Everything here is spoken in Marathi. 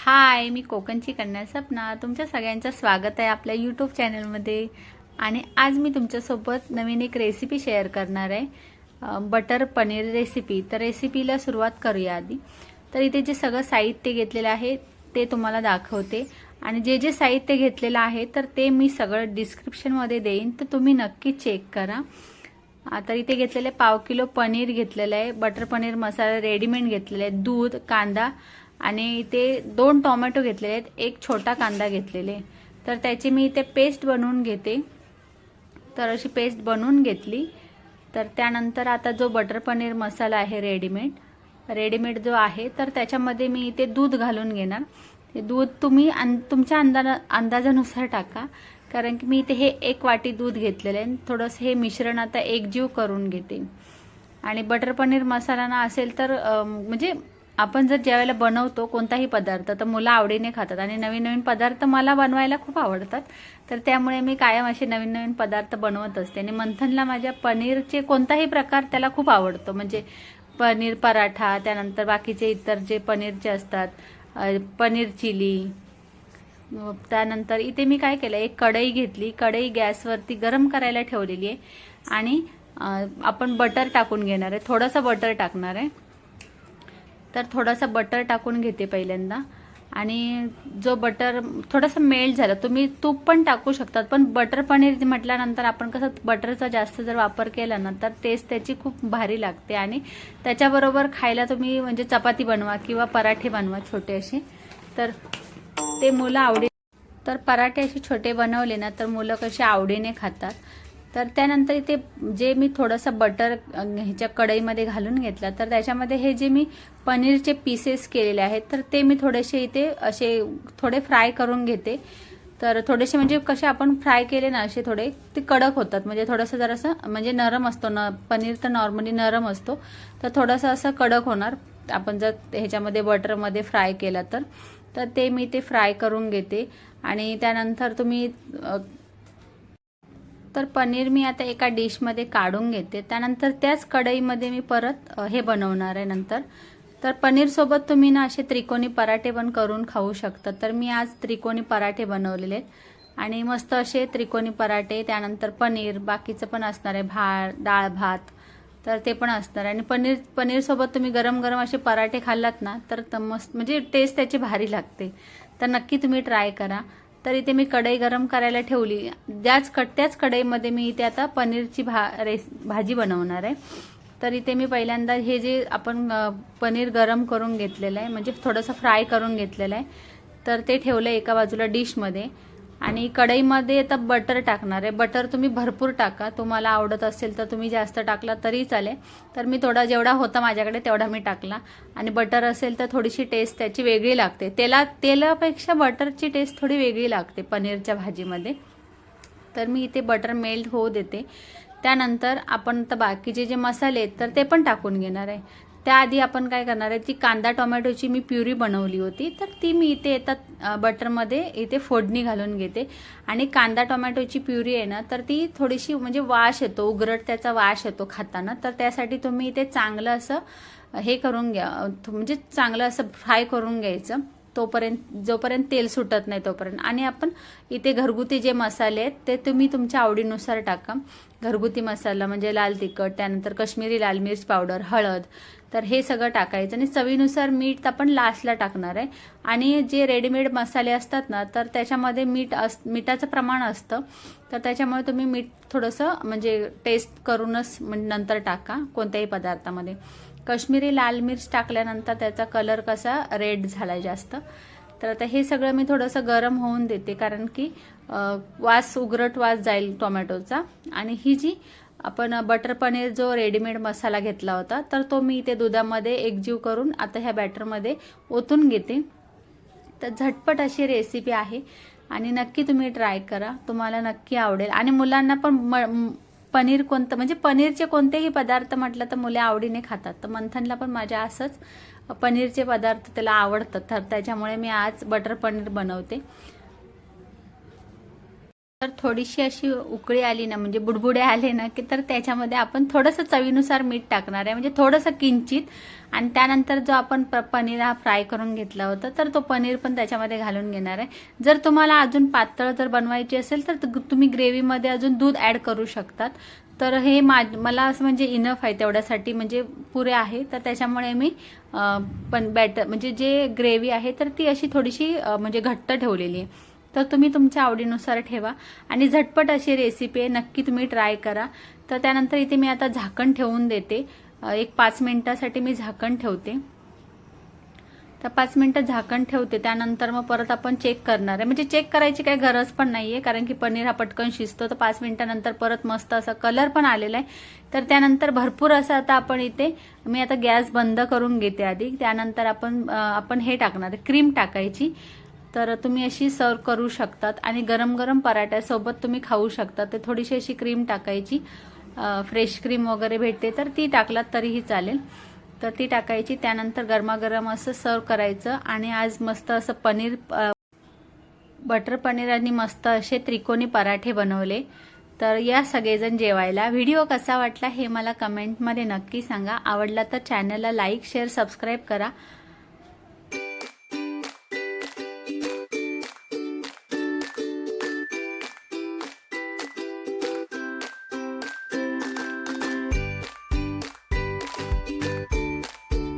हाय मी कोकणची कन्या सपना. तुमच्या सगळ्यांचं स्वागत आहे आपल्या यूट्यूब चॅनलमध्ये आणि आज मी तुमच्यासोबत नवीन एक रेसिपी शेअर करणार आहे. बटर पनीर रेसिपी तर रेसिपीला सुरुवात करूया आधी. तर इथे जे सगळं साहित्य घेतलेलं आहे ते तुम्हाला दाखवते. आणि जे जे साहित्य घेतलेलं आहे तर ते मी सगळं डिस्क्रिप्शनमध्ये देईन. तर तुम्ही नक्की चेक करा. तर इथे घेतलेले पाव किलो पनीर घेतलेलं आहे. बटर पनीर मसाला रेडीमेड घेतलेलं आहे. दूध कांदा आणि इथे दोन टोमॅटो घेतलेले आहेत. एक छोटा कांदा घेतलेले. आहे. तर त्याची मी इथे पेस्ट बनवून घेते. तर अशी पेस्ट बनवून घेतली. तर त्यानंतर आता जो बटर पनीर मसाला आहे रेडीमेड रेडीमेड जो आहे तर त्याच्यामध्ये मी इथे दूध घालून घेणार. ते दूध तुम्ही अं तुमच्या अंदा अंदाजानुसार टाका. कारण की मी इथे हे एक वाटी दूध घेतलेलं आहे. थोडंसं हे मिश्रण आता एकजीव करून घेते. आणि बटर पनीर मसाला ना असेल तर म्हणजे आपण जर ज्यावेळेला बनवतो कोणताही पदार्थ तर मुलं आवडीने खातात. आणि नवीन नवीन पदार्थ मला बनवायला खूप आवडतात. तर त्यामुळे मी कायम असे नवीन नवीन पदार्थ बनवत असते. आणि मंथनला माझ्या पनीरचे कोणताही प्रकार त्याला खूप आवडतो. म्हणजे पनीर पराठा त्यानंतर बाकीचे इतर जे पनीरचे असतात पनीर चिली त्यानंतर इथे मी काय केलं एक कढई घेतली. कढई गॅसवरती गरम करायला ठेवलेली आहे. आणि आपण बटर टाकून घेणार आहे. थोडंसं बटर टाकणार आहे. तर थोडासा बटर टाकून घेते पहिल्यांदा. आणि जो बटर थोडासा मेल्ट झाला. तुम्ही तूप पण टाकू शकतात पण बटर पनीर म्हटल्यानंतर आपण कसं बटरचा जास्त जर वापर केला ना तर टेस्ट त्याची खूप भारी लागते. आणि त्याच्याबरोबर खायला तुम्ही म्हणजे चपाती बनवा किंवा पराठे बनवा छोटे असे. तर ते मुलं आवडी तर पराठे असे छोटे बनवले ना तर मुलं कशी आवडीने खातात. तर त्यानंतर इथे जे मी थोडंसं बटर ह्याच्या कढईमध्ये घालून घेतलं तर त्याच्यामध्ये हे जे मी पनीरचे पीसेस केलेले आहेत तर ते मी थोडेसे इथे असे थोडे फ्राय करून घेते. तर थोडेसे म्हणजे कसे आपण फ्राय केले ना असे थोडे ते कडक होतात. म्हणजे थोडंसं जरासं म्हणजे नरम असतो न पनीर तर नॉर्मली नरम असतो. तर थोडंसं असं कडक होणार. आपण जर ह्याच्यामध्ये बटरमध्ये फ्राय केलं तर तर ते मी ते फ्राय करून घेते. आणि त्यानंतर तुम्ही तर पनीर मी आता एका डिशमध्ये काढून घेते. त्यानंतर त्याच कढईमध्ये मी परत हे बनवणार आहे नंतर. तर पनीरसोबत तुम्ही ना असे त्रिकोणी पराठे पण करून खाऊ शकता. तर मी आज त्रिकोणी पराठे बनवलेले आहेत. आणि मस्त असे त्रिकोणी पराठे त्यानंतर पनीर बाकीचं पण असणार आहे भात डाळ भात तर ते पण असणार आहे. आणि पनीर पनीरसोबत तुम्ही गरम गरम असे पराठे खाल्लात ना तर मस्त म्हणजे टेस्ट त्याची भारी लागते. तर नक्की तुम्ही ट्राय करा. तर इथे मी कढई गरम करायला ठेवली. ज्याच कट त्याच कढईमध्ये मी इथे आता पनीरची भा रेस भाजी बनवणार आहे. तर इथे मी पहिल्यांदा हे जे आपण पनीर गरम करून घेतलेलं आहे म्हणजे थोडंसं फ्राय करून घेतलेलं आहे तर ते ठेवलं एका बाजूला डिशमध्ये. आणि कढईमध्ये आता बटर टाकणार आहे. बटर तुम्ही भरपूर टाका. तुम्हाला आवडत असेल तर तुम्ही जास्त टाकला तरी चालेल. तर मी थोडा जेवढा होता माझ्याकडे तेवढा मी टाकला. आणि बटर असेल तर थोडीशी टेस्ट त्याची वेगळी लागते. तेला तेलापेक्षा बटरची टेस्ट थोडी वेगळी लागते पनीरच्या भाजीमध्ये. तर मी इथे बटर मेल्ट होऊ देते. त्यानंतर आपण तर बाकीचे जे मसाले आहेत तर ते पण टाकून घेणार आहे. त्याआधी आपण काय करणार आहे ती कांदा टोमॅटोची मी प्युरी बनवली होती तर ती मी इथे येतात बटरमध्ये इथे फोडणी घालून घेते. आणि कांदा टोमॅटोची प्युरी आहे ना तर ती थोडीशी म्हणजे वाश येतो उगरट त्याचा वाश येतो खाताना तर त्यासाठी तुम्ही इथे चांगलं असं हे करून घ्या म्हणजे चांगलं असं फ्राय करून घ्यायचं. तोपर्यंत जोपर्यंत तेल सुटत नाही तोपर्यंत. आणि आपण इथे घरगुती जे मसाले आहेत ते तुम्ही तुमच्या आवडीनुसार टाका. घरगुती मसाला म्हणजे लाल तिखट त्यानंतर कश्मीरी लाल मिर्च पावडर हळद तर हे सगळं टाकायचं. आणि चवीनुसार मीठ आपण लास्टला टाकणार आहे. आणि जे रेडीमेड मसाले असतात ना तर त्याच्यामध्ये मीठ अस मिठाचं प्रमाण असतं. तर त्याच्यामुळे तुम्ही मीठ थोडंसं म्हणजे टेस्ट करूनच म्हणजे नंतर टाका कोणत्याही पदार्थामध्ये. कश्मीरी लाल मिर्च टाकल्यानंतर त्याचा कलर कसा रेड झाला जास्त. तर आता हे सगळं मी थोडंसं गरम होऊन देते. कारण की वास उगरट वास जाईल टोमॅटोचा आणि ही जी आपण बटर पनीर जो रेडीमेड मसाला घेतला होता तर तो मी इथे दुधामध्ये एकजीव करून आता ह्या बॅटरमध्ये ओतून घेते. तर झटपट अशी रेसिपी आहे आणि नक्की तुम्ही ट्राय करा. तुम्हाला नक्की आवडेल. आणि मुलांना पण म- पनीर कोणतं म्हणजे पनीरचे कोणतेही पदार्थ म्हटलं तर मुले आवडीने खातात. तर मंथनला पण माझ्या असंच पनीरचे पदार्थ त्याला आवडतात. तर त्याच्यामुळे मी आज बटर पनीर बनवते. तर थोडीशी अशी उकळी आली ना म्हणजे बुडबुडे आले ना की तर त्याच्यामध्ये आपण थोडंसं चवीनुसार मीठ टाकणार आहे. म्हणजे थोडंसं किंचित. आणि त्यानंतर जो आपण प पनीर हा फ्राय करून घेतला होता तर तो पनीर पण त्याच्यामध्ये घालून घेणार आहे. जर तुम्हाला अजून पातळ जर बनवायची असेल तर तुम्ही ग्रेव्हीमध्ये अजून दूध ॲड करू शकतात. तर हे मा मला असं म्हणजे इनफ आहे तेवढ्यासाठी म्हणजे पुरे आहे. तर त्याच्यामुळे मी पण बॅटर म्हणजे जे ग्रेव्ही आहे तर ती अशी थोडीशी म्हणजे घट्ट ठेवलेली आहे. तर तुम्ही तुमच्या आवडीनुसार ठेवा. आणि झटपट अशी रेसिपी आहे नक्की तुम्ही ट्राय करा. तर त्यानंतर इथे मी आता झाकण ठेवून देते. एक पाच मिनिटासाठी मी झाकण ठेवते. तर पाच मिनटं झाकण ठेवते. त्यानंतर मग परत आपण चेक करणार आहे. म्हणजे चेक करायची काही गरज पण नाही आहे कारण की पनीर हा पटकन शिजतो. तर पाच मिनिटानंतर परत मस्त असा कलर पण आलेला आहे. तर त्यानंतर भरपूर असं आता आपण इथे मी आता गॅस बंद करून घेते आधी. त्यानंतर आपण आपण हे टाकणार आहे. क्रीम टाकायची. तर तुम्ही अशी सर्व करू शकतात. आणि गरम गरम पराठ्यासोबत तुम्ही खाऊ शकता. ते थोडीशी अशी क्रीम टाकायची. फ्रेश क्रीम वगैरे भेटते तर ती टाकलात तरीही चालेल. तर ती टाकायची. त्यानंतर गरमागरम असं सर्व करायचं. आणि आज मस्त असं पनीर बटर पनीर आणि मस्त असे त्रिकोणी पराठे बनवले. तर या सगळेजण जेवायला. व्हिडिओ कसा वाटला हे मला कमेंटमध्ये नक्की सांगा. आवडला तर चॅनलला लाईक शेअर सबस्क्राईब करा.